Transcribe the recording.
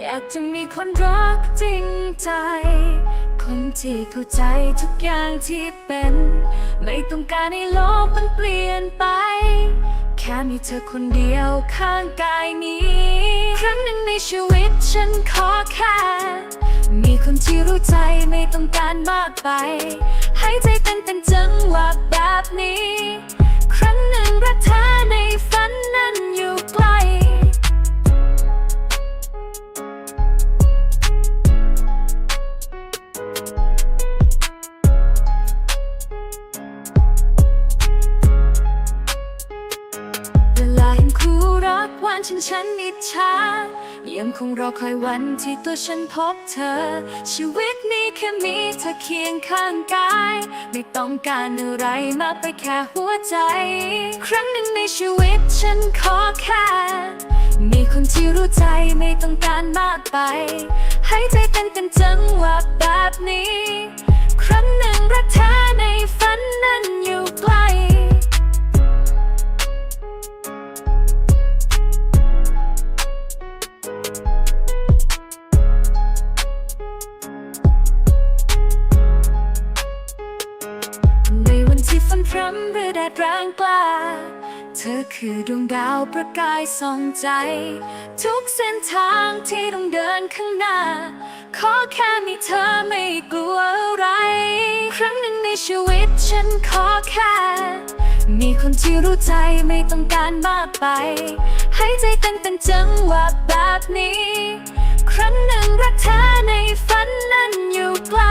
อยากจะมีคนรักจริงใจ คนที่เข้าใจทุกอย่างที่เป็น ไม่ต้องการให้โลกมันเปลี่ยนไป แค่มีเธอคนเดียวข้างกายนี้ ครั้งหนึ่งในชีวิตฉันขอแค่ มีคนที่รู้ใจไม่ต้องการมากไป ให้ใจ กวานฉันฉันอิจฉายังคงรอคอยวันที่ตัวฉันพบเธอ ชีวิตนี้แค่มีเธอเคียงข้างกาย ไม่ต้องการอะไรมากไปแค่หัวใจ ครั้งหนึ่งในชีวิตฉันขอแค่มีคนที่รู้ใจไม่ต้องการมากไป ให้ใจเต้นเป็นจังหวะแบบนี้ นพรำหรือแดดแรงกล้า เธอคือดวงดาวประกายส่องใจ ทุกเส้นทางที่ต้องเดินข้างหน้า ขอแค่มีเธอไม่กลัวอะไร ครั้งหนึ่งในชีวิตฉันขอแค่ มีคนที่รู้ใจไม่ต้องการมากไป ให้ใจเต้นเป็นจังหวะแบบนี้ ครั้งหนึ่งรักเธอในฝันนั้นอยู่ไกล